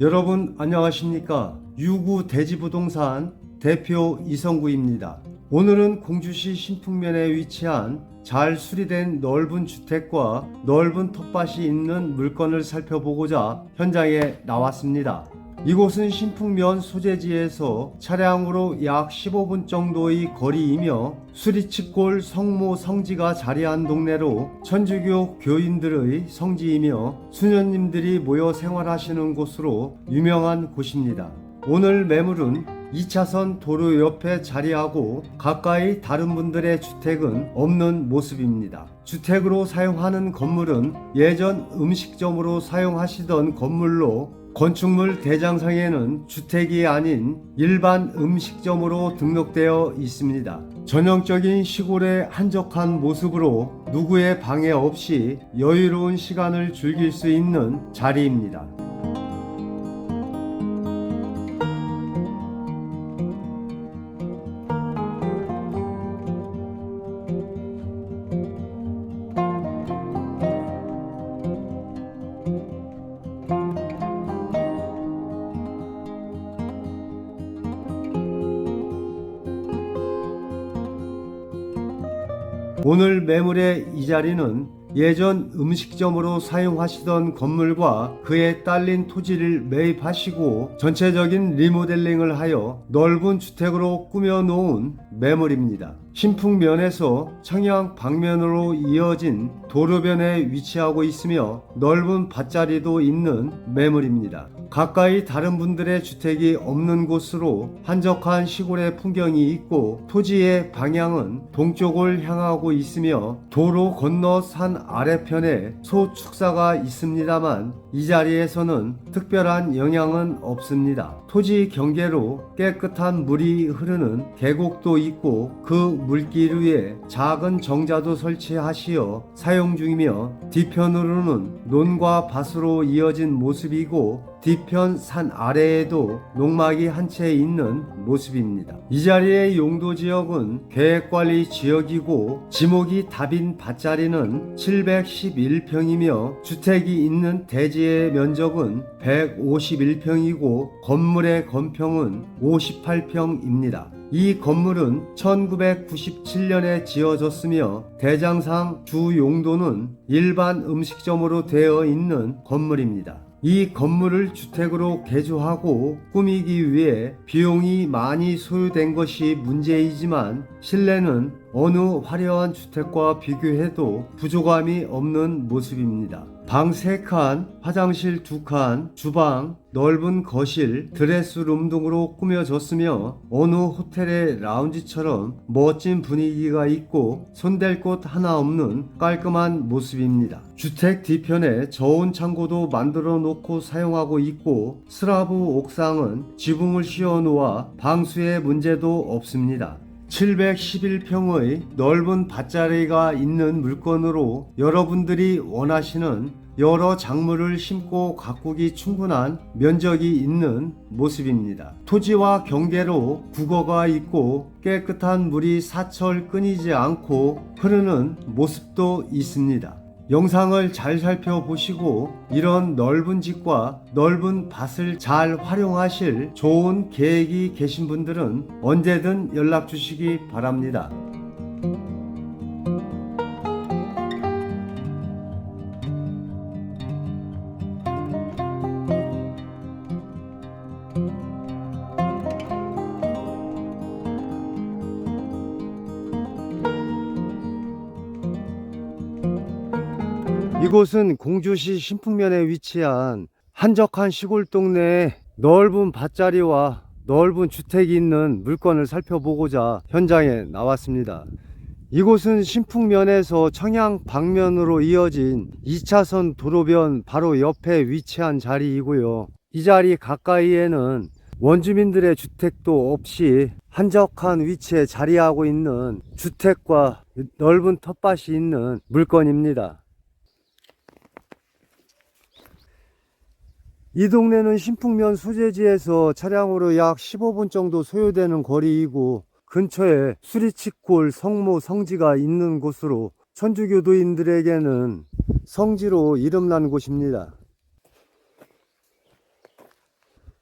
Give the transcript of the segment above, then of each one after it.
여러분 안녕하십니까? 유구 대지부동산 대표 이성구입니다. 오늘은 공주시 신풍면에 위치한 잘 수리된 넓은 주택과 넓은 텃밭이 있는 물건을 살펴보고자 현장에 나왔습니다. 이곳은 신풍면 소재지에서 차량으로 약 15분 정도의 거리이며 수리치골 성모 성지가 자리한 동네로 천주교 교인들의 성지이며 수녀님들이 모여 생활하시는 곳으로 유명한 곳입니다. 오늘 매물은 2차선 도로 옆에 자리하고 가까이 다른 분들의 주택은 없는 모습입니다. 주택으로 사용하는 건물은 예전 음식점으로 사용하시던 건물로 건축물 대장상에는 주택이 아닌 일반 음식점으로 등록되어 있습니다. 전형적인 시골의 한적한 모습으로 누구의 방해 없이 여유로운 시간을 즐길 수 있는 자리입니다. 오늘 매물의 이 자리는 예전 음식점으로 사용하시던 건물과 그에 딸린 토지를 매입하시고 전체적인 리모델링을 하여 넓은 주택으로 꾸며 놓은 매물입니다. 신풍면에서 청양 방면으로 이어진 도로변에 위치하고 있으며 넓은 밭자리도 있는 매물입니다. 가까이 다른 분들의 주택이 없는 곳으로 한적한 시골의 풍경이 있고 토지의 방향은 동쪽을 향하고 있으며 도로 건너 산 아래편에 소축사가 있습니다만 이 자리에서는 특별한 영향은 없습니다. 토지 경계로 깨끗한 물이 흐르는 계곡도 있고 그 물길 위에 작은 정자도 설치하시어 사용 중이며 뒤편으로는 논과 밭으로 이어진 모습이고 뒤편 산 아래에도 농막이 한 채 있는 모습입니다. 이 자리의 용도 지역은 계획관리 지역이고 지목이 답인 밭자리는 711평이며 주택이 있는 대지의 면적은 151평이고 건물의 건평은 58평입니다. 이 건물은 1997년에 지어졌으며 대장상 주 용도는 일반 음식점으로 되어 있는 건물입니다. 이 건물을 주택으로 개조하고 꾸미기 위해 비용이 많이 소요된 것이 문제이지만 실내는 어느 화려한 주택과 비교해도 부족함이 없는 모습입니다. 방 3칸, 화장실 2칸, 주방, 넓은 거실, 드레스룸 등으로 꾸며졌으며 어느 호텔의 라운지처럼 멋진 분위기가 있고 손댈 곳 하나 없는 깔끔한 모습입니다. 주택 뒤편에 저온 창고도 만들어 놓고 사용하고 있고 슬라브 옥상은 지붕을 씌워 놓아 방수의 문제도 없습니다. 711평의 넓은 밭자리가 있는 물건으로 여러분들이 원하시는 여러 작물을 심고 가꾸기 충분한 면적이 있는 모습입니다. 토지와 경계로 국어가 있고 깨끗한 물이 사철 끊이지 않고 흐르는 모습도 있습니다. 영상을 잘 살펴보시고 이런 넓은 집과 넓은 밭을 잘 활용하실 좋은 계획이 계신 분들은 언제든 연락 주시기 바랍니다. 이곳은 공주시 신풍면에 위치한 한적한 시골 동네에 넓은 밭자리와 넓은 주택이 있는 물건을 살펴보고자 현장에 나왔습니다. 이곳은 신풍면에서 청양 방면으로 이어진 2차선 도로변 바로 옆에 위치한 자리이고요. 이 자리 가까이에는 원주민들의 주택도 없이 한적한 위치에 자리하고 있는 주택과 넓은 텃밭이 있는 물건입니다. 이 동네는 신풍면 소재지에서 차량으로 약 15분 정도 소요되는 거리이고 근처에 수리치골 성모 성지가 있는 곳으로 천주교도인들에게는 성지로 이름난 곳입니다.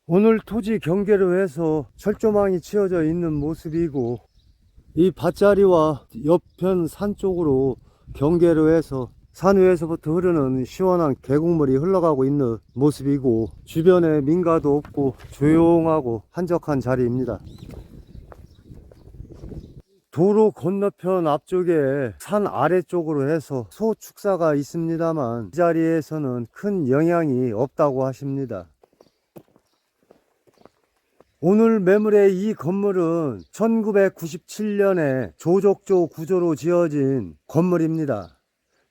오늘 토지 경계로 해서 철조망이 치어져 있는 모습이고 이 밭자리와 옆편 산 쪽으로 경계로 해서 산 위에서부터 흐르는 시원한 계곡물이 흘러가고 있는 모습이고 주변에 민가도 없고 조용하고 한적한 자리입니다. 도로 건너편 앞쪽에 산 아래쪽으로 해서 소축사가 있습니다만 이 자리에서는 큰 영향이 없다고 하십니다. 오늘 매물의 이 건물은 1997년에 조족조 구조로 지어진 건물입니다.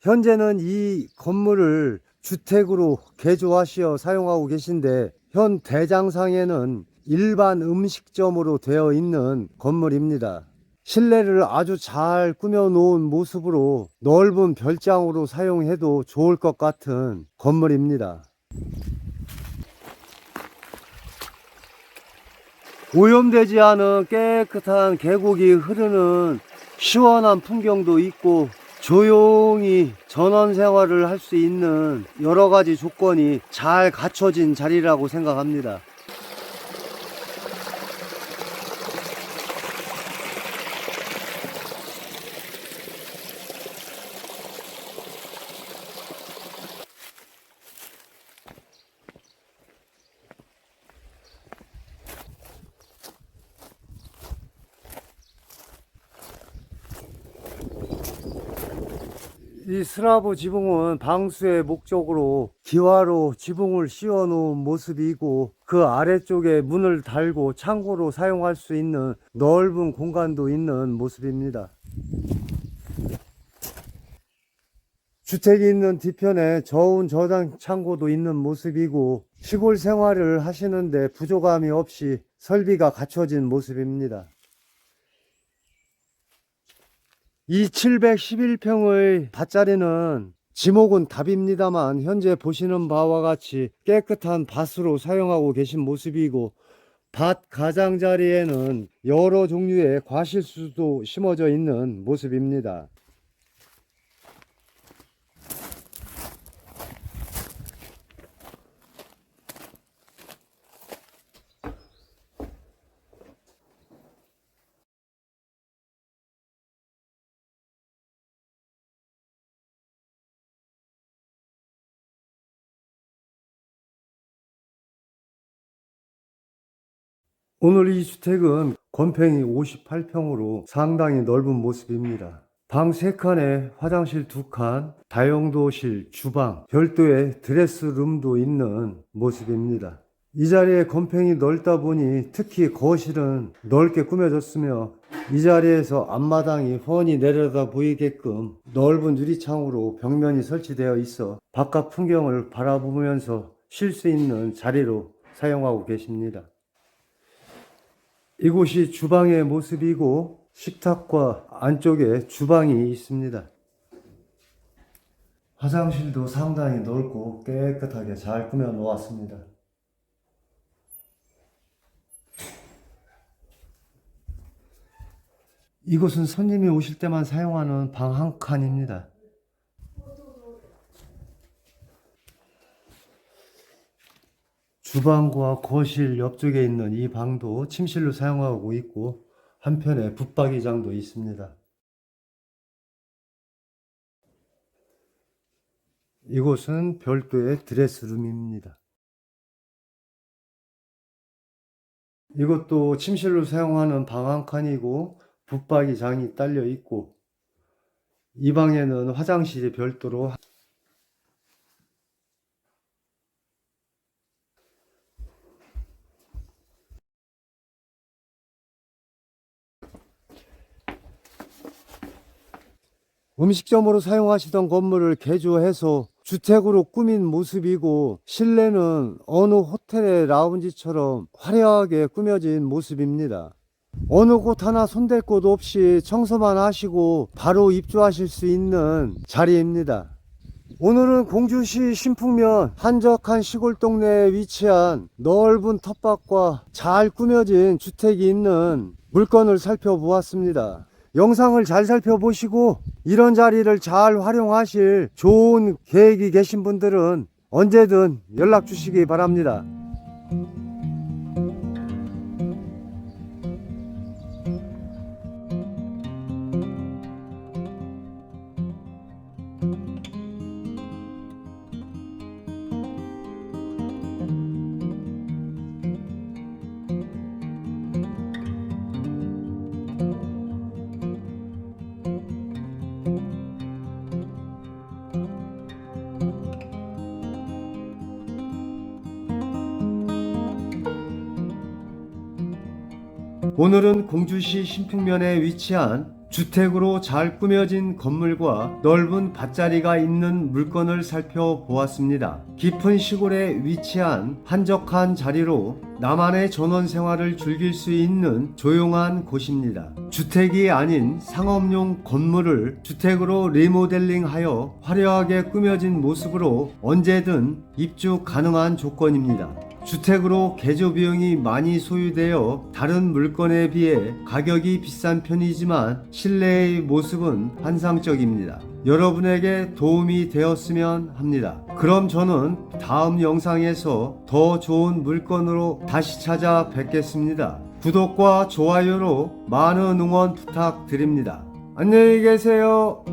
현재는 이 건물을 주택으로 개조하시어 사용하고 계신데 현 대장상에는 일반 음식점으로 되어 있는 건물입니다. 실내를 아주 잘 꾸며 놓은 모습으로 넓은 별장으로 사용해도 좋을 것 같은 건물입니다. 오염되지 않은 깨끗한 계곡이 흐르는 시원한 풍경도 있고 조용히 전원 생활을 할 수 있는 여러 가지 조건이 잘 갖춰진 자리라고 생각합니다. 이 스라브 지붕은 방수의 목적으로 기와로 지붕을 씌워 놓은 모습이고 그 아래쪽에 문을 달고 창고로 사용할 수 있는 넓은 공간도 있는 모습입니다. 주택이 있는 뒤편에 저온 저장 창고도 있는 모습이고 시골 생활을 하시는데 부족함이 없이 설비가 갖춰진 모습입니다. 이 711평의 밭자리는 지목은 답입니다만 현재 보시는 바와 같이 깨끗한 밭으로 사용하고 계신 모습이고 밭 가장자리에는 여러 종류의 과실수도 심어져 있는 모습입니다. 오늘 이 주택은 건평이 58평으로 상당히 넓은 모습입니다. 방 3칸에 화장실 2칸, 다용도실, 주방, 별도의 드레스룸도 있는 모습입니다. 이 자리에 건평이 넓다 보니 특히 거실은 넓게 꾸며졌으며 이 자리에서 앞마당이 훤히 내려다 보이게끔 넓은 유리창으로 벽면이 설치되어 있어 바깥 풍경을 바라보면서 쉴 수 있는 자리로 사용하고 계십니다. 이곳이 주방의 모습이고 식탁과 안쪽에 주방이 있습니다. 화장실도 상당히 넓고 깨끗하게 잘 꾸며 놓았습니다. 이곳은 손님이 오실 때만 사용하는 방 한 칸입니다. 주방과 거실 옆쪽에 있는 이 방도 침실로 사용하고 있고 한편에 붙박이장도 있습니다. 이곳은 별도의 드레스룸입니다. 이것도 침실로 사용하는 방 한 칸이고 붙박이장이 딸려 있고 이 방에는 화장실이 별도로 음식점으로 사용하시던 건물을 개조해서 주택으로 꾸민 모습이고 실내는 어느 호텔의 라운지처럼 화려하게 꾸며진 모습입니다. 어느 곳 하나 손댈 곳 없이 청소만 하시고 바로 입주하실 수 있는 자리입니다. 오늘은 공주시 신풍면 한적한 시골 동네에 위치한 넓은 텃밭과 잘 꾸며진 주택이 있는 물건을 살펴보았습니다. 영상을 잘 살펴보시고 이런 자리를 잘 활용하실 좋은 계획이 계신 분들은 언제든 연락 주시기 바랍니다. 오늘은 공주시 신풍면에 위치한 주택으로 잘 꾸며진 건물과 넓은 밭자리가 있는 물건을 살펴보았습니다. 깊은 시골에 위치한 한적한 자리로 나만의 전원 생활을 즐길 수 있는 조용한 곳입니다. 주택이 아닌 상업용 건물을 주택으로 리모델링하여 화려하게 꾸며진 모습으로 언제든 입주 가능한 조건입니다. 주택으로 개조 비용이 많이 소요되어 다른 물건에 비해 가격이 비싼 편이지만 실내의 모습은 환상적입니다. 여러분에게 도움이 되었으면 합니다. 그럼 저는 다음 영상에서 더 좋은 물건으로 다시 찾아뵙겠습니다. 구독과 좋아요로 많은 응원 부탁드립니다. 안녕히 계세요.